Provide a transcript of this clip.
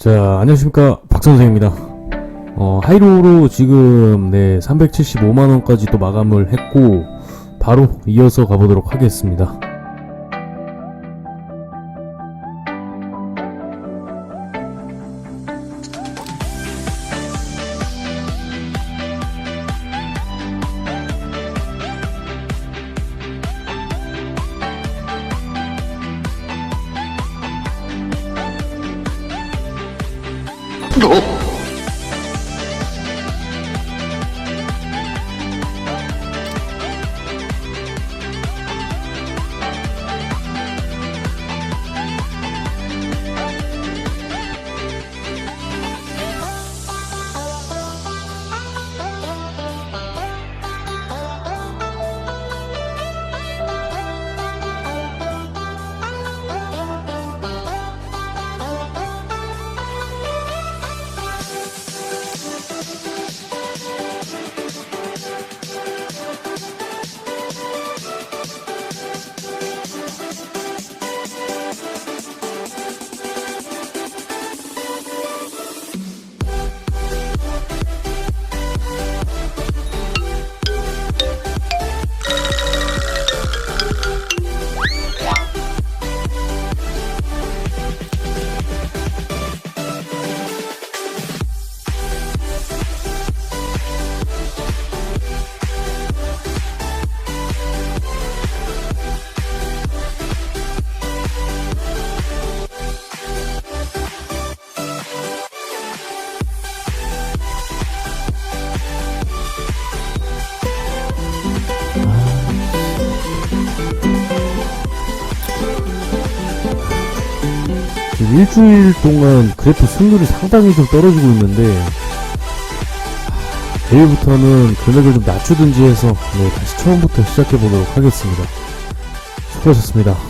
자, 안녕하십니까. 박선생입니다. 어, 하이로우로 지금, 네, 375만원까지 또 마감을 했고, 바로 이어서 가보도록 하겠습니다. No. 지금 일주일 동안 그래프 승률이 상당히 좀 떨어지고 있는데, 내일부터는 금액을 좀 낮추든지 해서, 네, 다시 처음부터 시작해 보도록 하겠습니다. 수고하셨습니다.